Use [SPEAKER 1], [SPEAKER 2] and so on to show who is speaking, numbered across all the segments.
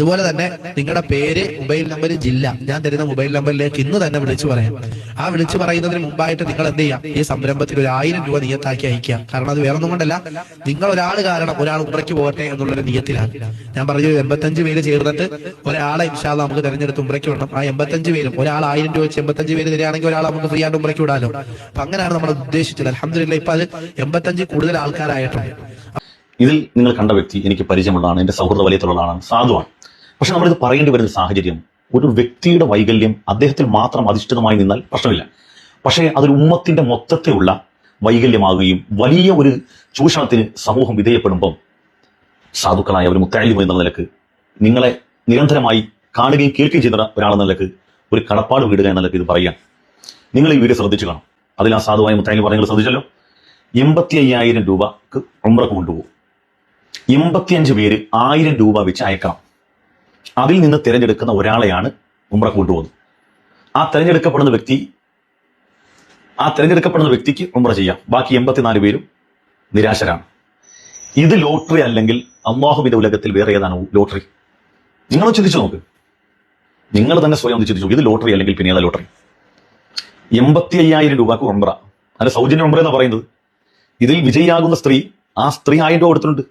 [SPEAKER 1] അതുപോലെ തന്നെ നിങ്ങളുടെ പേര് മൊബൈൽ നമ്പർ ജില്ല. ഞാൻ തരുന്ന മൊബൈൽ നമ്പറിലേക്ക് ഇന്ന് തന്നെ വിളിച്ചു പറയാം. ആ വിളിച്ചു പറയുന്നതിന് മുമ്പായിട്ട് നിങ്ങൾ എന്ത് ചെയ്യാം? ഈ സംരംഭത്തിൽ ഒരു ആയിരം രൂപ നിയത്താക്കി അയക്കുക കാരണം അത് വേറൊന്നും കൊണ്ടല്ല നിങ്ങൾ ഒരാൾ കാരണം ഒരാൾ ഉമ്രയ്ക്ക് പോകട്ടെ എന്നുള്ളൊരു നിയത്തിലാണ്. ഞാൻ പറഞ്ഞു എൺപത്തഞ്ച് പേര് ചേർന്നിട്ട് ഒരാളെ ഇൻഷാല്ല നമുക്ക് തെരഞ്ഞെടുത്ത് ഉമ്രയ്ക്ക് വിടണം. ആ എൺപത്തഞ്ച് പേരും ഒരാൾ ആയിരം രൂപ വെച്ച് എൺപത്തഞ്ച് പേര് തരികയാണെങ്കിൽ ഒരാൾ നമുക്ക് ഫ്രീ ആയിട്ട് ഉമ്രയ്ക്ക് വിടാലോ? അപ്പൊ അങ്ങനെയാണ് നമ്മൾ ഉദ്ദേശിച്ചത്. അലഹമില്ല ഇപ്പൊ അത് എൺപത്തഞ്ച് കൂടുതൽ ആൾക്കാരായിട്ടുണ്ട്.
[SPEAKER 2] ഇതിൽ നിങ്ങൾ കണ്ട വ്യക്തി എനിക്ക് പരിചയമുള്ളതാണ് എന്റെ സൗഹൃദ വലയത്തിലുള്ളതാണ് സാധുവാണ്. പക്ഷെ നമ്മളിത് പറയേണ്ടി വരുന്ന സാഹചര്യം ഒരു വ്യക്തിയുടെ വൈകല്യം അദ്ദേഹത്തിൽ മാത്രം അധിഷ്ഠിതമായി നിന്നാൽ പ്രശ്നമില്ല. പക്ഷേ അതൊരു ഉമ്മത്തിന്റെ മൊത്തത്തിലുള്ള വൈകല്യമാകുകയും വലിയ ഒരു ചൂഷണത്തിന് സമൂഹം വിധേയപ്പെടുമ്പം സാധുക്കളായ ഒരു മുത്തായാലും എന്ന നിലയ്ക്ക് നിങ്ങളെ നിരന്തരമായി കാണുകയും കേൾക്കുകയും ചെയ്യുന്ന ഒരാളെന്ന നിലയ്ക്ക് ഒരു കടപ്പാട് വീടുക എന്ന നിലയ്ക്ക് ഇത് പറയാം. നിങ്ങൾ ഈ വീഡിയോ ശ്രദ്ധിച്ചു കാണും. അതിൽ ആ സാധുവായ മുത്തായാലും പറഞ്ഞു ശ്രദ്ധിച്ചല്ലോ? എൺപത്തി അയ്യായിരം രൂപക്ക് ഉംറക്ക് കൊണ്ടുപോകും. എൺപത്തിയഞ്ച് പേര് ആയിരം രൂപ വെച്ച് അയക്കണം. അതിൽ നിന്ന് തിരഞ്ഞെടുക്കുന്ന ഒരാളെയാണ് ഉമ്ര കൊണ്ടുപോകുന്നത്. ആ തിരഞ്ഞെടുക്കപ്പെടുന്ന വ്യക്തി ആ തിരഞ്ഞെടുക്കപ്പെടുന്ന വ്യക്തിക്ക് ഉംറ ചെയ്യാം. ബാക്കി എൺപത്തിനാല് പേരും നിരാശരാണ്. ഇത് ലോട്ടറി അല്ലെങ്കിൽ അമ്മാഹുബിന്റെ ഉലകത്തിൽ വേറെ ഏതാണ് ലോട്ടറി? നിങ്ങൾ ചിന്തിച്ചു നോക്ക്. നിങ്ങൾ തന്നെ സ്വയം ഒന്ന് ചിന്തിച്ചു ഇത് ലോട്ടറി അല്ലെങ്കിൽ പിന്നെ ഏതാ ലോട്ടറി? എൺപത്തി അയ്യായിരം രൂപക്ക് ഉംറ. അല്ല സൗജന്യ ഉംറ എന്ന് പറയുന്നത്? ഇതിൽ വിജയിയാകുന്ന സ്ത്രീ ആ സ്ത്രീ ആയിരം രൂപ കൊടുത്തിട്ടുണ്ട്.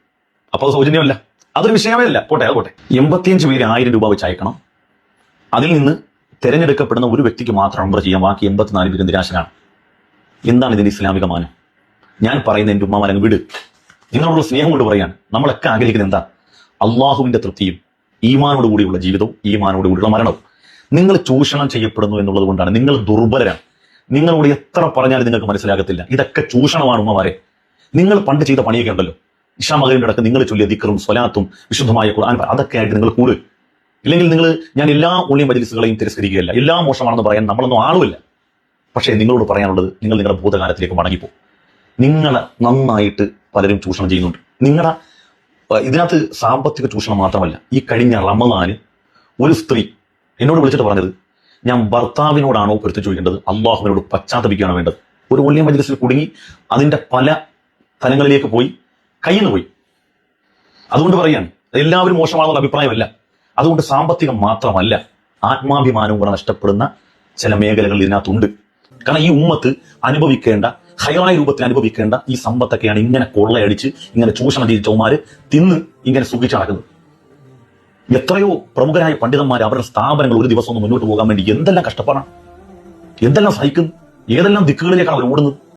[SPEAKER 2] അപ്പൊ അത് സൗജന്യമല്ല. അതൊരു വിഷയമേ അല്ല പോട്ടെ അത് പോട്ടെ. എൺപത്തിയഞ്ച് പേര് ആയിരം രൂപ വെച്ച് അയക്കണം അതിൽ നിന്ന് തിരഞ്ഞെടുക്കപ്പെടുന്ന ഒരു വ്യക്തിക്ക് മാത്രം ഉംറ ചെയ്യാം. ബാക്കി എൺപത്തിനാല് പേര് നിരാശനാണ് എന്താണ് ഇതിന്റെ ഇസ്ലാമിക മാനം? ഞാൻ പറയുന്ന എന്റെ ഉമ്മമാരെ വിട്. നിങ്ങളോടുള്ള സ്നേഹം കൊണ്ട് പറയാണ്. നമ്മളൊക്കെ ആഗ്രഹിക്കുന്നത് എന്താ? അള്ളാഹുവിന്റെ തൃപ്തിയും ഈമാനോട് കൂടിയുള്ള ജീവിതവും ഈമാനോട് കൂടിയുള്ള മരണവും. നിങ്ങൾ ചൂഷണം ചെയ്യപ്പെടുന്നു എന്നുള്ളത് കൊണ്ടാണ്. നിങ്ങൾ ദുർബലരാണ്. നിങ്ങളോട് എത്ര പറഞ്ഞാലും നിങ്ങൾക്ക് മനസ്സിലാകത്തില്ല. ഇതൊക്കെ ചൂഷണമാണ് ഉമ്മമാരെ. നിങ്ങൾ പണ്ട് ചെയ്ത പണിയൊക്കെ ഉണ്ടല്ലോ. ഇഷാ മകലിന്റെ അടക്കം നിങ്ങൾ ചൊല്ലിയ ദിക്കറും സ്വലാത്തും വിശുദ്ധമായ ഖുർആൻ അതൊക്കെ ആയിട്ട് നിങ്ങൾ കൂടുതൽ ഇല്ലെങ്കിൽ നിങ്ങൾ ഞാൻ എല്ലാ ഉള്ളി മജിലിസുകളെയും തിരസ്കരിക്കുകയല്ല. എല്ലാം മോശമാണെന്ന് പറയാൻ നമ്മളൊന്നും ആളുമില്ല. പക്ഷേ നിങ്ങളോട് പറയാനുള്ളത് നിങ്ങൾ നിങ്ങളുടെ ഭൂതകാലത്തിലേക്ക് മടങ്ങിപ്പോ നിങ്ങളെ നന്നായിട്ട് പലരും ചൂഷണം ചെയ്യുന്നുണ്ട്. നിങ്ങളുടെ ഇതിനകത്ത് സാമ്പത്തിക ചൂഷണം മാത്രമല്ല ഈ കഴിഞ്ഞ റമദാന് ഒരു സ്ത്രീ എന്നോട് വിളിച്ചിട്ട് പറഞ്ഞത് ഞാൻ ഭർത്താവിനോടാണോ പൊരുത്തു ചോദിക്കേണ്ടത്? അള്ളാഹുവിനോട് പശ്ചാത്തപിക്കുകയാണ് വേണ്ടത്? ഒരു ഒല്ലിയ മജ്ലിസിൽ കുടുങ്ങി അതിന്റെ പല തലങ്ങളിലേക്ക് പോയി കയ്യിൽ നിന്ന് പോയി. അതുകൊണ്ട് പറയാൻ എല്ലാവരും മോശമാണെന്നുള്ള അഭിപ്രായമല്ല. അതുകൊണ്ട് സാമ്പത്തികം മാത്രമല്ല ആത്മാഭിമാനവും കൂടെ നഷ്ടപ്പെടുന്ന ചില മേഖലകൾ ഇതിനകത്തുണ്ട്. കാരണം ഈ ഉമ്മത്ത് അനുഭവിക്കേണ്ട ഹയായ രൂപത്തിൽ അനുഭവിക്കേണ്ട ഈ സമ്പത്തൊക്കെയാണ് ഇങ്ങനെ കൊള്ളയടിച്ച് ഇങ്ങനെ ചൂഷണം ചെയ്ത് ചൗമാര് തിന്ന് ഇങ്ങനെ സുഖിച്ച് നടക്കുന്നത്. എത്രയോ പ്രമുഖരായ പണ്ഡിതന്മാർ അവരുടെ സ്ഥാപനങ്ങൾ ഒരു ദിവസം ഒന്ന് മുന്നോട്ട് പോകാൻ വേണ്ടി എന്തെല്ലാം കഷ്ടപ്പാടാണ് എന്തെല്ലാം സഹിക്കുന്നു ഏതെല്ലാം ദിക്കുകളിലേക്കാണ് അവർ ഓടുന്നത്?